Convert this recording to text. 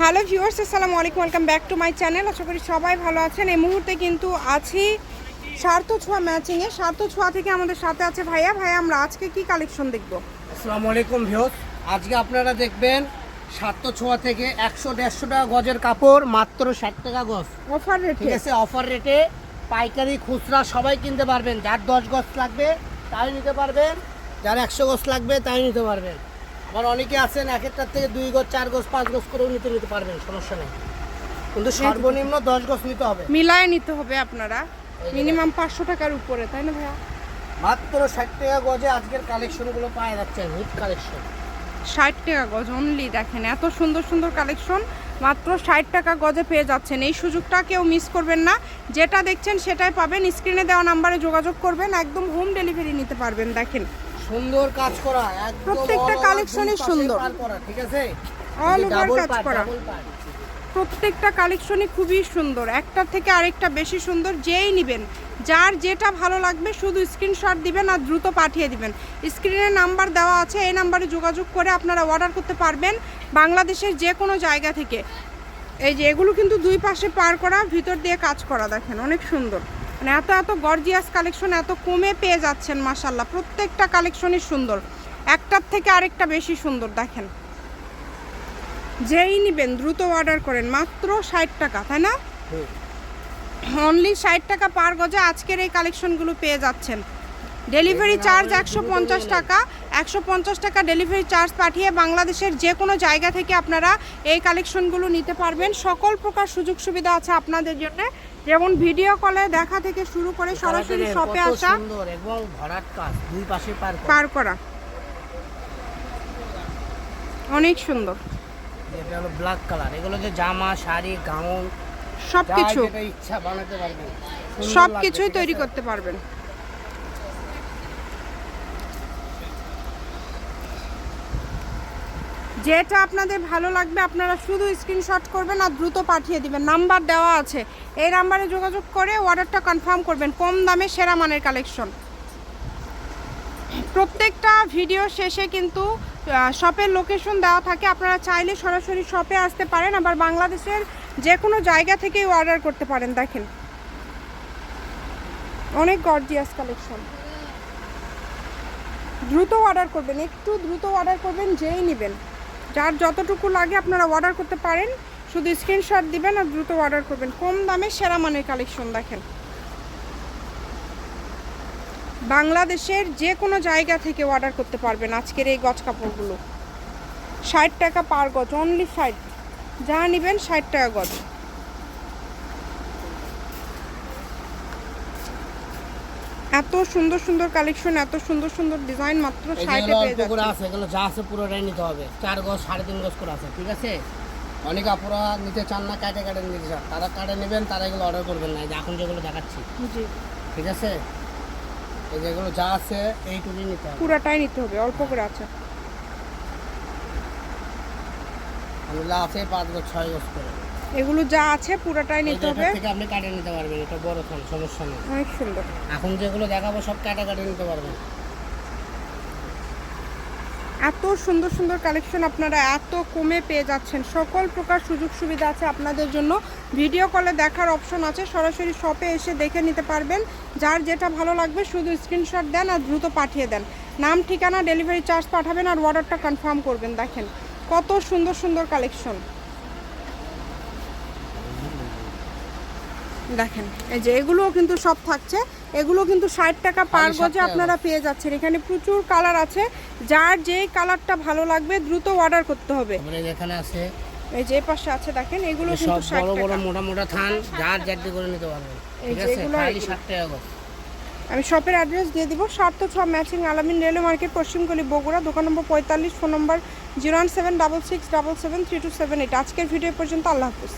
Hello viewers আসসালামু আলাইকুম welcome back to my channel. আশা করি সবাই ভালো আছেন। এই মুহূর্তে কিন্তু আছি স্বার্থ ছোঁয়া ম্যাচিংয়ে স্বার্থ ছোঁয়া থেকে আমাদের সাথে আছে ভাইয়া। ভাইয়া আমরা আজকে কি কালেকশন দেখব? আসসালামু আলাইকুম ভিউস আজকে আপনারা দেখবেন সাতশো ছোঁয়া থেকে একশো দেড়শো টাকা গজের কাপড় মাত্র ষাট টাকা গজ। অফার রেটে ঠিক আছে অফার রেটে পাইকারি খুচরা সবাই কিনতে পারবেন। যার দশ গজ লাগবে তাই নিতে পারবেন। যার একশো গজ লাগবে তাই নিতে পারবেন। আবার অনেকে আছেন এক একটার থেকে দুই গজ চার গজ পাঁচ গজ করেও নিতে নিতে পারবেন সমস্যা নেই। কিন্তু সর্বনিম্ন দশ গজ নিতে হবে। মিলায় নিতে হবে আপনারা। মিনিমাম পাঁচশো টাকার উপরে তাই না ভাইয়া? মাত্র ষাট টাকা গজে আজকের কালেকশনগুলো পাওয়া যাচ্ছে হিট কালেকশন। ষাট টাকা গজ অনলি দেখেন এত সুন্দর সুন্দর কালেকশন। মাত্র ষাট টাকা গজে পেয়ে যাচ্ছেন। এই সুযোগটা কেউ মিস করবেন না। যেটা দেখছেন সেটাই পাবেন। স্ক্রিনে দেওয়া নাম্বারে যোগাযোগ করবেন। একদম হোম ডেলিভারি নিতে পারবেন দেখেন। সুন্দর কাজ করা একদম প্রত্যেকটা পাশে সুন্দর। ঠিক আছে? কাজ করা। প্রত্যেকটা কালেকশনই খুবই সুন্দর। একটার থেকে আরেকটা বেশি সুন্দর যেই নেবেন। যার যেটা ভালো লাগবে শুধু স্ক্রিনশট দিবেন আর দ্রুত পাঠিয়ে দিবেন। স্ক্রিনে নাম্বার দেওয়া আছে এই নাম্বারে যোগাযোগ করে আপনারা অর্ডার করতে পারবেন বাংলাদেশের যে কোনো জায়গা থেকে। এই যে এগুলো কিন্তু দুই পাশে পার করা ভিতর দিয়ে কাজ করা দেখেন অনেক সুন্দর। মানে এত এত গর্জিয়াস কালেকশন এত কমে পেয়ে যাচ্ছেন মাসাল্লাহ প্রত্যেকটা কালেকশনই সুন্দর। একটার থেকে আরেকটা বেশি সুন্দর দেখেন। যেই নিবেন দ্রুত অর্ডার করেন মাত্র ষাট টাকা তাই না? অনলি ষাট টাকা পার গজে আজকের এই কালেকশনগুলো পেয়ে যাচ্ছেন। ডেলিভারি চার্জ একশো পঞ্চাশ টাকা। একশো পঞ্চাশ টাকা ডেলিভারি চার্জ পাঠিয়ে বাংলাদেশের যে কোনো জায়গা থেকে আপনারা এই কালেকশনগুলো নিতে পারবেন। সকল প্রকার সুযোগ সুবিধা আছে আপনাদের জন্য। যেমন ভিডিও কলে দেখা থেকে শুরু করে সরাসরি শপে আসা। সুন্দর এবং ভরাট কাজ দুই পাশে পার করা। পার করা। অনেক সুন্দর। এটা হলো ব্ল্যাক কালার এগুলো যে জামা শাড়ি গাউন সব যা কিছু যেটা ইচ্ছা বানাতে পারবেন। সুন্দর সব লাগবে, কিছুই ঠিক তৈরি করতে পারবেন। যেটা আপনাদের ভালো লাগবে, আপনারা শুধু স্ক্রিনশট করবেন আর দ্রুত পাঠিয়ে দিবেন। নাম্বার দেওয়া আছে। এই নাম্বারে যোগাযোগ করে অর্ডারটা কনফার্ম করবেন, কম দামে সেরা মানের কালেকশন প্রত্যেকটা ভিডিও শেষে কিন্তু শপের লোকেশন দেওয়া থাকে। আপনারা চাইলে সরাসরি শপে আসতে পারেন, আবার বাংলাদেশের যে কোনো জায়গা থেকেই অর্ডার করতে পারেন, দেখেন। অনেক গর্জিয়াস কালেকশন দ্রুত অর্ডার করবেন, একটু দ্রুত অর্ডার করবেন, যেই নেবেন। যার যতটুকু লাগে আপনারা অর্ডার করতে পারেন। শুধু স্ক্রিনশট দিবেন আর দ্রুত অর্ডার করবেন। কম দামে সেরা মানের কালেকশন দেখেন। বাংলাদেশের যে কোনো জায়গা থেকে অর্ডার করতে পারবেন আজকের এই গজ কাপড়গুলো। ষাট টাকা পার গজ অনলি ষাট। যা নেবেন ষাট টাকা গজ। এত সুন্দর সুন্দর কালেকশন এত সুন্দর সুন্দর ডিজাইন মাত্র যে পেয়ে অল্প করে আছে এগুলো যা আছে পুরোটাই নিতে হবে। চার গজ সাড়ে তিন গজ করে আছে ঠিক আছে? অনেক আপুরা নিতে চান না কাটে কাটে নিতে চান। তারা কাটে নেবেন তারা এগুলো অর্ডার করবেন না। যে এখন যেগুলো দেখাচ্ছি জি। ঠিক আছে? এই যেগুলো যা আছে এইটুকুই নিতে হবে। পুরাটাই নিতে হবে অল্প করে আছে। এগুলো আছে পাঁচ গজ ছয় গজ করে। এগুলো যা আছে পুরাটাই নিতে হবে। থেকে আপনি কাটে নিতে পারবেন এটা বড় থান সমস্যা নেই। অনেক সুন্দর। এখন যেগুলো দেখাবো সব কাটে কাটে নিতে পারবেন। এত সুন্দর সুন্দর কালেকশন আপনারা এত কমে পেয়ে যাচ্ছেন। সকল প্রকার সুযোগ সুবিধা আছে আপনাদের জন্য। ভিডিও কলে দেখার অপশন আছে। সরাসরি শপে এসে দেখে নিতে পারবেন। যার যেটা ভালো লাগবে শুধু স্ক্রিনশট দেন আর দ্রুত পাঠিয়ে দেন। নাম ঠিকানা ডেলিভারি চার্জ পাঠাবেন আর অর্ডারটা কনফার্ম করবেন। দেখেন কত সুন্দর সুন্দর কালেকশন দেখেন এই যে এগুলোও কিন্তু সব থাকছে। এগুলো কিন্তু ষাট টাকা পার 60 গজে আপনারা পেয়ে যাচ্ছেন। এখানে প্রচুর কালার আছে। যার যেই কালারটা ভালো লাগবে দ্রুত অর্ডার করতে হবে। যেখানে আছে। এই যে পাশে আছে দেখেন এগুলো কিন্তু সব ষাট বড় বড় মোটা মোটা থান যার চারটে করে নিতে পারবেন ঠিক আছে? খালি এগুলো। ষাট টাকা গজ। আমি শপের অ্যাড্রেস দিয়ে দিব। সার্থ ছ ম্যাচিং আলামিন রেলওয়ে মার্কেট পশ্চিমগলি বগুড়া দোকান নম্বর পঁয়তাল্লিশ phone number zero one seven double six double seven three two seven eight আজকের ভিডিও পর্যন্ত আল্লাহ হাফিজ।